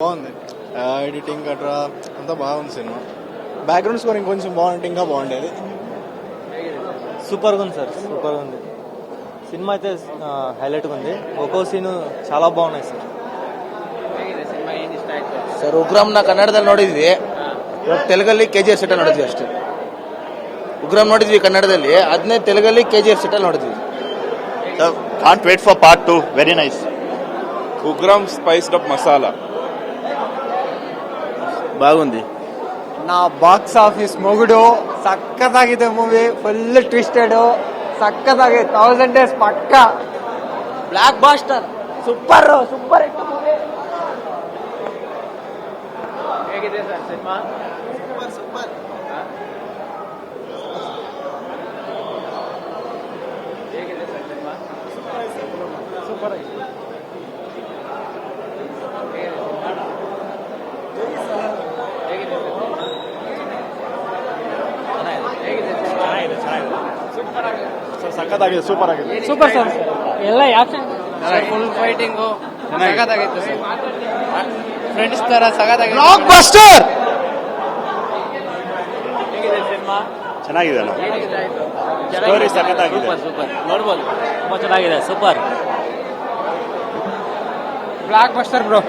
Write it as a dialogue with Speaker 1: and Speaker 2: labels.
Speaker 1: బాగుంది ఎడిటింగ్ గట్రా అంతా బాగుంది సినిమా బ్యాక్గ్రౌండ్ స్కోర్ ఇంకొంచెం బాగుంటే ఇంకా బాగుండేది
Speaker 2: సూపర్గా ఉంది సార్ సూపర్గా ఉంది సినిమా అయితే హైలైట్గా ఉంది ఒక్కో సీను చాలా బాగున్నాయి సార్
Speaker 3: ಸರ್ ಉಗ್ರಂ ನಾ ಕನ್ನಡದಲ್ಲಿ ನೋಡಿದ್ವಿ ಇವಾಗ ತೆಲುಗಲ್ಲಿ ಕೆ ಜಿ ಎಫ್ ಸೆಟಲ್ ನೋಡಿದ್ವಿ ಅಷ್ಟೇ ಉಗ್ರಂ ನೋಡಿದ್ವಿ ಕನ್ನಡದಲ್ಲಿ ಅದನ್ನೇ ತೆಲುಗಲ್ಲಿ ಕೆ ಜಿ ಎಫ್ ಸೆಟಲ್ ನೋಡಿದ್ವಿ
Speaker 4: Can't wait for part two. Very nice.
Speaker 5: Ugramm spiced up masala
Speaker 4: బాగుంది.
Speaker 6: నా బాక్స్ ఆఫీస్ మొగుడు చక్క తాగితే మూవీ. ఫుల్ ట్విస్టెడ్ చక్క తాగి థౌసండ్ డేస్ పక్క
Speaker 7: blockbuster super super
Speaker 6: hit.
Speaker 7: Movie
Speaker 1: ಸಖತ್ತಾಗಿದೆ ಸೂಪರ್ ಆಗಿದೆ.
Speaker 6: ಸೂಪರ್ ಸರ್ ಎಲ್ಲ ಯಾಕೆ
Speaker 7: ಫುಲ್ ಫೈಟಿಂಗು ಸಖತ್ತಾಗಿತ್ತು ಸರ್ ಫ್ರೆಂಡ್ಸ್ ತರ ಸಖತ್ತಾಗಿದೆ
Speaker 6: ಬ್ಲಾಕ್ ಬಸ್ಟರ್
Speaker 7: ಹೇಗಿದೆ ಸಿನಿಮಾ
Speaker 4: ಚೆನ್ನಾಗಿದೆ ಅಲ್ಲ. ಸ್ಟೋರಿ ಸಖತ್ತಾಗಿದೆ.
Speaker 2: ಸೂಪರ್ ನೋಡ್ಬೋದು. ತುಂಬ ಚೆನ್ನಾಗಿದೆ ಸೂಪರ್
Speaker 6: ಬ್ಲಾಕ್ ಬಸ್ಟರ್ ಬ್ರೋ